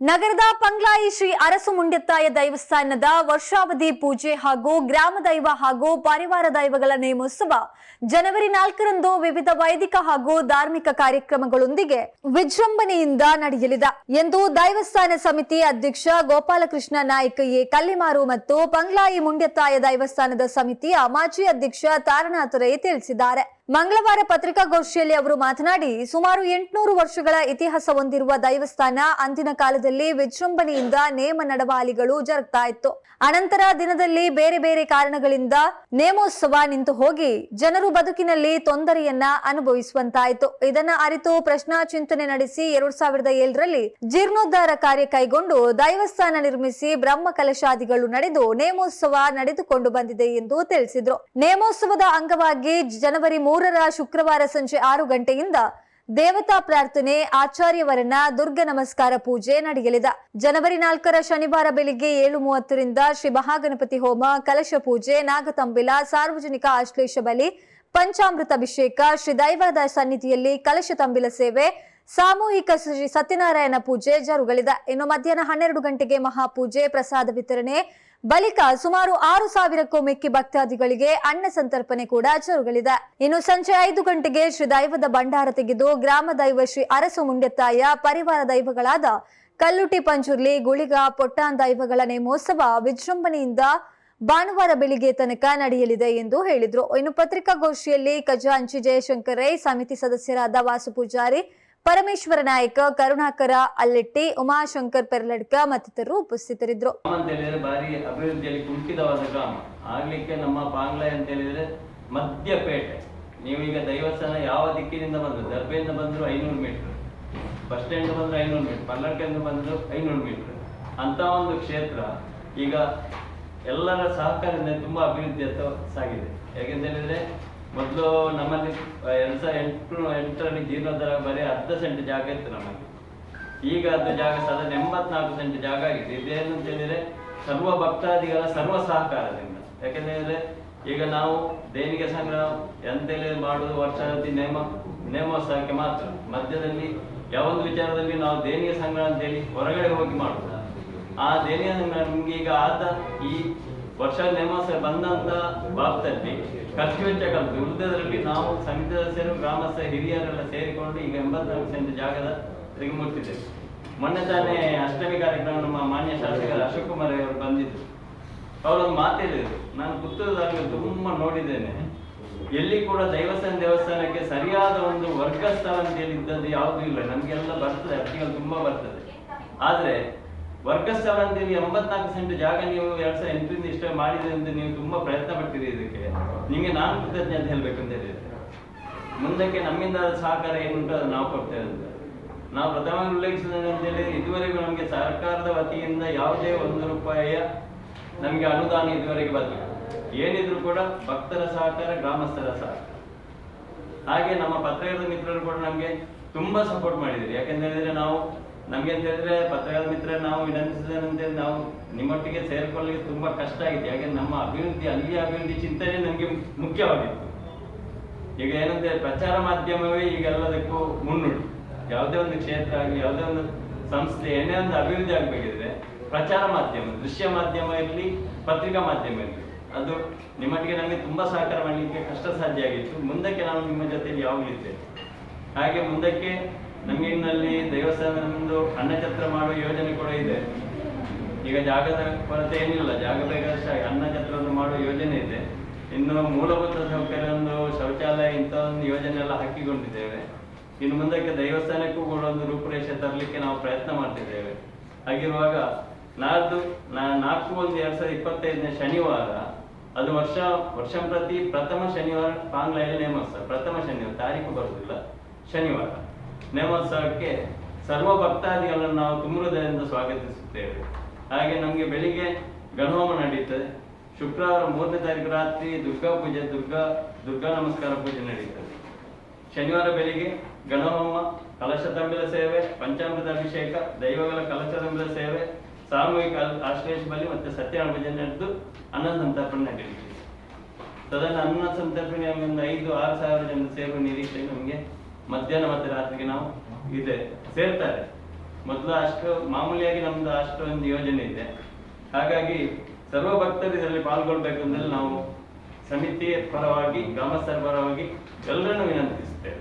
ನಗರದ ಪಂಗ್ಲಾಯಿ ಶ್ರೀ ಅರಸು ಮುಂಡೆತ್ತಾಯ ದೈವಸ್ಥಾನದ ವರ್ಷಾವಧಿ ಪೂಜೆ ಹಾಗೂ ಗ್ರಾಮ ದೈವ ಹಾಗೂ ಪರಿವಾರ ದೈವಗಳ ನೇಮೋತ್ಸವ ಜನವರಿ ನಾಲ್ಕರಂದು ವಿವಿಧ ವೈದಿಕ ಹಾಗೂ ಧಾರ್ಮಿಕ ಕಾರ್ಯಕ್ರಮಗಳೊಂದಿಗೆ ವಿಜೃಂಭಣೆಯಿಂದ ನಡೆಯಲಿದೆ ಎಂದು ದೈವಸ್ಥಾನ ಸಮಿತಿ ಅಧ್ಯಕ್ಷ ಗೋಪಾಲಕೃಷ್ಣ ನಾಯ್ಕ ಎ. ಕಲ್ಲಿಮಾರು ಮತ್ತು ಪಂಗ್ಲಾಯಿ ಮುಂಡೆತ್ತಾಯ ದೈವಸ್ಥಾನದ ಸಮಿತಿಯ ಮಾಜಿ ಅಧ್ಯಕ್ಷ ತಾರನಾಥ ರೈ ತಿಳಿಸಿದ್ದಾರೆ. ಮಂಗಳವಾರ ಪತ್ರಿಕಾಗೋಷ್ಠಿಯಲ್ಲಿ ಅವರು ಮಾತನಾಡಿ, ಸುಮಾರು ಎಂಟುನೂರು ವರ್ಷಗಳ ಇತಿಹಾಸ ಹೊಂದಿರುವ ದೈವಸ್ಥಾನ ಅಂದಿನ ಕಾಲದಲ್ಲಿ ವಿಜೃಂಭಣೆಯಿಂದ ನೇಮ ನಡವಾಲಿಗಳು ಜರುಗ್ತಾ ಇತ್ತು. ಅನಂತರ ದಿನದಲ್ಲಿ ಬೇರೆ ಬೇರೆ ಕಾರಣಗಳಿಂದ ನೇಮೋತ್ಸವ ನಿಂತು ಹೋಗಿ ಜನರು ಬದುಕಿನಲ್ಲಿ ತೊಂದರೆಯನ್ನ ಅನುಭವಿಸುವಂತಾಯಿತು. ಇದನ್ನ ಅರಿತು ಪ್ರಶ್ನಾ ಚಿಂತನೆ ನಡೆಸಿ ಎರಡು ಸಾವಿರದ ಏಳರಲ್ಲಿ ಜೀರ್ಣೋದ್ಧಾರ ಕಾರ್ಯ ಕೈಗೊಂಡು ದೈವಸ್ಥಾನ ನಿರ್ಮಿಸಿ ಬ್ರಹ್ಮ ಕಲಶಾದಿಗಳು ನಡೆದು ನೇಮೋತ್ಸವ ನಡೆದುಕೊಂಡು ಬಂದಿದೆ ಎಂದು ತಿಳಿಸಿದ್ರು. ನೇಮೋತ್ಸವದ ಅಂಗವಾಗಿ ಜನವರಿ ಮೂರರ ಶುಕ್ರವಾರ ಸಂಜೆ ಆರು ಗಂಟೆಯಿಂದ ದೇವತಾ ಪ್ರಾರ್ಥನೆ ಆಚಾರ್ಯವರನ ದುರ್ಗ ನಮಸ್ಕಾರ ಪೂಜೆ ನಡೆಯಲಿದೆ. ಜನವರಿ ನಾಲ್ಕರ ಶನಿವಾರ ಬೆಳಿಗ್ಗೆ ಏಳು ಮೂವತ್ತರಿಂದ ಶ್ರೀ ಮಹಾಗಣಪತಿ ಹೋಮ, ಕಲಶ ಪೂಜೆ, ನಾಗತಂಬಿಲ, ಸಾರ್ವಜನಿಕ ಆಶ್ಲೇಷ ಬಲಿ, ಪಂಚಾಮೃತ ಅಭಿಷೇಕ, ಶ್ರೀ ದೈವದ ಸನ್ನಿಧಿಯಲ್ಲಿ ಕಲಶ ತಂಬಿಲ ಸೇವೆ, ಸಾಮೂಹಿಕ ಶ್ರೀ ಸತ್ಯನಾರಾಯಣ ಪೂಜೆ ಜರುಗಲಿದೆ. ಇನ್ನು ಮಧ್ಯಾಹ್ನ ಹನ್ನೆರಡು ಗಂಟೆಗೆ ಮಹಾಪೂಜೆ ಪ್ರಸಾದ ವಿತರಣೆ ಬಳಿಕ ಸುಮಾರು ಆರು ಸಾವಿರಕ್ಕೂ ಮಿಕ್ಕಿ ಭಕ್ತಾದಿಗಳಿಗೆ ಅನ್ನ ಸಂತರ್ಪಣೆ ಕೂಡ ಜರುಗಲಿದೆ. ಇನ್ನು ಸಂಜೆ ಐದು ಗಂಟೆಗೆ ಶ್ರೀ ದೈವದ ಭಂಡಾರ ತೆಗೆದು ಗ್ರಾಮ ದೈವ ಶ್ರೀ ಅರಸು ಮುಂಡೆತ್ತಾಯ ಪರಿವಾರ ದೈವಗಳಾದ ಕಲ್ಲುಟಿ ಪಂಚುರ್ಲಿ ಗುಳಿಗ, ಪೊಟ್ಟಾನ್ ದೈವಗಳ ನೇಮೋತ್ಸವ ವಿಜೃಂಭಣೆಯಿಂದ ಭಾನುವಾರ ಬೆಳಿಗ್ಗೆ ತನಕ ನಡೆಯಲಿದೆ ಎಂದು ಹೇಳಿದ್ರು. ಇನ್ನು ಪತ್ರಿಕಾಗೋಷ್ಠಿಯಲ್ಲಿ ಖಜಾಂಚಿ ಜಯಶಂಕರ್ ರೈ ಸಮಿತಿ ಸದಸ್ಯರಾದ ವಾಸು ಪೂಜಾರಿ ಪರಮೇಶ್ವರ ನಾಯಕ, ಕರುಣಾಕರ, ಅಲ್ಲೆಟ್ಟಿ, ಉಮಾಶಂಕರ್ ಪೆರ್ಲಡ್ಕ ಮತ್ತಿತರರು ಉಪಸ್ಥಿತರಿದ್ದರು. ಅಂತ ಭಾರಿ ಅಭಿವೃದ್ಧಿಯಲ್ಲಿ ಕುಂಠಿತವಾದ ಗ್ರಾಮ. ಆಗ್ಲಿಕ್ಕೆ ನಮ್ಮ ಬಾಂಗ್ಲಾ ಅಂತ ಹೇಳಿದ್ರೆ ಮಧ್ಯಪೇಟೆ ನೀವೀಗ ದೈವಸ್ಥಾನ ಯಾವ ದಿಕ್ಕಿನಿಂದ ಬಂದ್ರು? ದರ್ಬೆಯಿಂದ ಬಂದ್ರು ಐನೂರು ಮೀಟರ್. ಬಸ್ ಸ್ಟ್ಯಾಂಡ್ ಬಂದ್ರು ಐನೂರು ಮೀಟರ್. ಪಲ್ಲಡ್ಕೆಯಿಂದ ಬಂದ್ರು ಐನೂರು ಮೀಟರ್. ಅಂತ ಒಂದು ಕ್ಷೇತ್ರ ಈಗ ಎಲ್ಲರ ಸಹಕಾರದಿಂದ ತುಂಬಾ ಅಭಿವೃದ್ಧಿಯತ್ತ ಸಾಗಿದೆ. ಯಾಕೆಂತ ಹೇಳಿದ್ರೆ ಮೊದಲು ನಮ್ಮಲ್ಲಿ ಎರಡ್ ಸಾವಿರ ಎಂಟು, ಎಂಟರಲ್ಲಿ ಜೀರ್ಣೋದ್ಧಾರ ಬರೀ ಅರ್ಧ ಸೆಂಟ್ ಜಾಗ ಇತ್ತು ನಮಗೆ ಈಗ ಅದು ಜಾಗ ಸದಾ ಎಂಬತ್ನಾಲ್ಕು ಸೆಂಟ್ ಜಾಗ ಆಗಿದೆ. ಇದೇನು ಅಂತ ಹೇಳಿದ್ರೆ ಸರ್ವ ಭಕ್ತಾದಿಗಳ ಸರ್ವ ಸಹಕಾರದಿಂದ. ಯಾಕೆಂದ್ರೆ ಈಗ ನಾವು ದೇಣಿಗೆ ಸಂಗ್ರಹ ಎಂತೇಳಿ ಮಾಡುವುದು ವರ್ಷಾವತಿ ನೇಮ, ನೇಮೋತ್ಸವಕ್ಕೆ ಮಾತ್ರ. ಮಧ್ಯದಲ್ಲಿ ಯಾವೊಂದು ವಿಚಾರದಲ್ಲಿ ನಾವು ದೇಣಿಗೆ ಸಂಗ್ರಹ ಅಂತೇಳಿ ಹೊರಗಡೆ ಹೋಗಿ ಮಾಡುವುದು. ಆ ದೇಣಿಗೆ ಸಂಗ್ರಹ ನಿಮ್ಗೆ ಈಗ ಆದ ಈ ವರ್ಷ ನೇಮಾಸ ಬಂದಂತ ಭಾಗದಲ್ಲಿ ಖರ್ಚು ವೆಚ್ಚ ಕಲಿತು ಉಳಿದದ್ರಲ್ಲಿ ನಾವು ಸಮಿತಿ ಸದಸ್ಯರು ಗ್ರಾಮಸ್ಥ ಹಿರಿಯರೆಲ್ಲ ಸೇರಿಕೊಂಡು ಈಗ ಎಂಬತ್ನಾಲ್ಕು ಸೆಂಟ್ ಜಾಗದ ಮುಟ್ಟಿದ್ದೇವೆ ಮೊನ್ನೆ ತಾನೇ ಅಷ್ಟಮಿ ಕಾರ್ಯಕ್ರಮ ನಮ್ಮ ಮಾನ್ಯ ಶಾಸಕರು ಅಶೋಕ್ ಕುಮಾರ್ ಅವರು ಬಂದಿದ್ದರು ಅವರೊಂದು ಮಾತೇಳಿದರು ನಾನು ಪುತ್ತೂರದಾಗ ತುಂಬಾ ನೋಡಿದ್ದೇನೆ. ಎಲ್ಲಿ ಕೂಡ ದೈವಸ್ಥಾನ ದೇವಸ್ಥಾನಕ್ಕೆ ಸರಿಯಾದ ಒಂದು ವರ್ಗ ಸ್ಥಳ ಅಂತ ಹೇಳಿದ್ದದ್ದು ಯಾವುದೂ ಇಲ್ಲ. ನಮಗೆಲ್ಲ ಬರ್ತದೆ, ಅರ್ಜಿಗಳು ತುಂಬಾ ಬರ್ತದೆ. ಆದ್ರೆ ವರ್ಗ ಸ್ಥಳ ಅಂತೇಳಿ ಎಂಬತ್ನಾಲ್ಕು ಸೆಂಟ್ ಜಾಗ ನೀವು ಎರಡ್ ಸಾವಿರದ ಎಂಟರಿಂದ ಇಷ್ಟ ಮಾಡಿದೆ ಅಂತ ನೀವು ತುಂಬಾ ಪ್ರಯತ್ನ ಪಟ್ಟಿರಿ ಇದಕ್ಕೆ. ನಿಮಗೆ ನಾನು ಅಂತ ಹೇಳ್ಬೇಕು ಅಂತ ಹೇಳಿದ್ರೆ ಮುಂದಕ್ಕೆ ನಮ್ಮಿಂದ ಸಹಕಾರ ಏನುಂಟು ಅದು ನಾವು ಕೊಡ್ತೇವೆ ಅಂತ ನಾವು ಪ್ರಥಮ ಉಲ್ಲೇಖಿಸಿದ ಅಂತೇಳಿ ಇದುವರೆಗೂ ನಮಗೆ ಸರ್ಕಾರದ ವತಿಯಿಂದ ಯಾವುದೇ ಒಂದು ರೂಪಾಯಿಯ ನಮಗೆ ಅನುದಾನ ಇದುವರೆಗೆ ಬಂದಿಲ್ಲ. ಏನಿದ್ರು ಕೂಡ ಭಕ್ತರ ಸಹಕಾರ, ಗ್ರಾಮಸ್ಥರ ಸಹಕಾರ. ಹಾಗೆ ನಮ್ಮ ಪತ್ರಕರ್ತ ಮಿತ್ರರು ಕೂಡ ನಮಗೆ ತುಂಬಾ ಸಪೋರ್ಟ್ ಮಾಡಿದ್ರು. ಯಾಕೆಂತ ಹೇಳಿದ್ರೆ ನಾವು ನಮ್ಗೆ ಅಂತ ಹೇಳಿದ್ರೆ ಪತ್ರಕರ್ತ ಮಿತ್ರ, ನಾವು ವಿನಂತಿಸಿದಂತೆ ನಾವು ನಿಮ್ಮೊಟ್ಟಿಗೆ ಸೇರ್ಕೊಳ್ಳಿಕ್ಕೆ ತುಂಬಾ ಕಷ್ಟ ಆಗಿದೆ ಹಾಗೆ ನಮ್ಮ ಅಭಿವೃದ್ಧಿ, ಅಲ್ಲಿಯ ಅಭಿವೃದ್ಧಿ ಚಿಂತನೆ ನಮಗೆ ಮುಖ್ಯವಾಗಿತ್ತು. ಈಗ ಏನಂದ್ರೆ ಪ್ರಚಾರ ಮಾಧ್ಯಮವೇ ಈಗ ಎಲ್ಲದಕ್ಕೂ ಮುನ್ನುಡಿ. ಯಾವುದೇ ಒಂದು ಕ್ಷೇತ್ರ ಆಗಲಿ, ಯಾವುದೇ ಒಂದು ಸಂಸ್ಥೆ, ಏನೇ ಒಂದು ಅಭಿವೃದ್ಧಿ ಆಗಬೇಕಿದ್ರೆ ಪ್ರಚಾರ ಮಾಧ್ಯಮ, ದೃಶ್ಯ ಮಾಧ್ಯಮ ಇರಲಿ, ಪತ್ರಿಕಾ ಮಾಧ್ಯಮ ಇರಲಿ. ಅದು ನಿಮ್ಮೊಟ್ಟಿಗೆ ನಮಗೆ ತುಂಬಾ ಸಹಕಾರ ಮಾಡಲಿಕ್ಕೆ ಕಷ್ಟ ಸಾಧ್ಯ ಆಗಿತ್ತು. ಮುಂದಕ್ಕೆ ನಾವು ನಿಮ್ಮ ಜೊತೆಯಲ್ಲಿ ಯಾವಾಗಲೂ ಇದ್ದೇವೆ ಹಾಗೆ ಮುಂದಕ್ಕೆ ನಮಗೆ ಇನ್ನಲ್ಲಿ ಅನ್ನ ಅನ್ನಛತ್ರ ಮಾಡುವ ಯೋಜನೆ ಕೂಡ ಇದೆ. ಈಗ ಜಾಗದ ಕೊರತೆ ಏನಿಲ್ಲ ಜಾಗ ಬೇಕಾದಷ್ಟು ಅನ್ನಛತ್ರವನ್ನು ಮಾಡುವ ಯೋಜನೆ ಇದೆ. ಇನ್ನು ಮೂಲಭೂತ ಸೌಕರ್ಯ ಒಂದು ಶೌಚಾಲಯ ಇಂಥ ಒಂದು ಯೋಜನೆ ಎಲ್ಲ ಹಾಕಿಕೊಂಡಿದ್ದೇವೆ. ಇನ್ನು ಮುಂದಕ್ಕೆ ದೇವಸ್ಥಾನಕ್ಕೂ ಕೂಡ ಒಂದು ರೂಪುರೇಷೆ ತರಲಿಕ್ಕೆ ನಾವು ಪ್ರಯತ್ನ ಮಾಡ್ತಿದ್ದೇವೆ. ಹಾಗಿರುವಾಗ ನಾಡ್ದು ನಾ- ನಾಲ್ಕು ಒಂದು ಎರಡ್ ಸಾವಿರದ ಇಪ್ಪತ್ತೈದನೇ ಶನಿವಾರ, ಅದು ವರ್ಷ ವರ್ಷ ಪ್ರತಿ ಪ್ರಥಮ ಶನಿವಾರ ಪಾಂಗ್ಲೆಯಲ್ಲಿ ನೇಮೋತ್ಸವ, ಪ್ರಥಮ ಶನಿವಾರ, ತಾರೀಕು ಬರುವುದಿಲ್ಲ, ಶನಿವಾರ. ನೇಮೋತ್ಸವಕ್ಕೆ ಸರ್ವ ಭಕ್ತಾದಿಗಳನ್ನು ನಾವು ತುಂಬುದರಿಂದ ಸ್ವಾಗತಿಸುತ್ತೇವೆ. ಹಾಗೆ ನಮಗೆ ಬೆಳಿಗ್ಗೆ ಗಣಹೋಮ ನಡೀತದೆ ಶುಕ್ರವಾರ ಮೂರನೇ ತಾರೀಕು ರಾತ್ರಿ ದುರ್ಗಾ ಪೂಜೆ, ದುರ್ಗಾ ದುರ್ಗಾ ನಮಸ್ಕಾರ ಪೂಜೆ ನಡೀತದೆ ಶನಿವಾರ ಬೆಳಿಗ್ಗೆ ಗಣಹೋಮ ಕಲಶ ತಂಬಿಲ ಸೇವೆ, ಪಂಚಾಮೃತ ಅಭಿಷೇಕ, ದೈವಗಳ ಕಲಶ ತಂಬಿಲ ಸೇವೆ, ಸಾಮೂಹಿಕ ಆಶ್ಲೇಷ ಬಲಿ ಮತ್ತು ಸತ್ಯನಾರಾಯಣ ಭಜನೆ ನಡೆದು ಅನ್ನ ಸಂತರ್ಪಣೆ ನಡೆಯುತ್ತೆ ತದನ ಅನ್ನ ಸಂತರ್ಪಣೆ ಒಂದು ಐದು, ಆರು ಸಾವಿರ ಜನ ಸೇವೆ ನಿರೀಕ್ಷೆ ನಮಗೆ ಮಧ್ಯಾಹ್ನ ಮತ್ತೆ ರಾತ್ರಿಗೆ ನಾವು ಇದೆ, ಸೇರ್ತಾರೆ. ಮೊದಲು ಅಷ್ಟು ಮಾಮೂಲಿಯಾಗಿ ನಮ್ದು ಅಷ್ಟೊಂದು ಯೋಜನೆ ಇದೆ. ಹಾಗಾಗಿ ಸರ್ವ ಭಕ್ತರು ಇದರಲ್ಲಿ ಪಾಲ್ಗೊಳ್ಬೇಕು ಅಂದ್ರೆ ನಾವು ಸಮಿತಿಯ ಪರವಾಗಿ ಗ್ರಾಮಸ್ಥರ ಪರವಾಗಿ ಎಲ್ಲರನ್ನು ವಿನಂತಿಸ್ತೇವೆ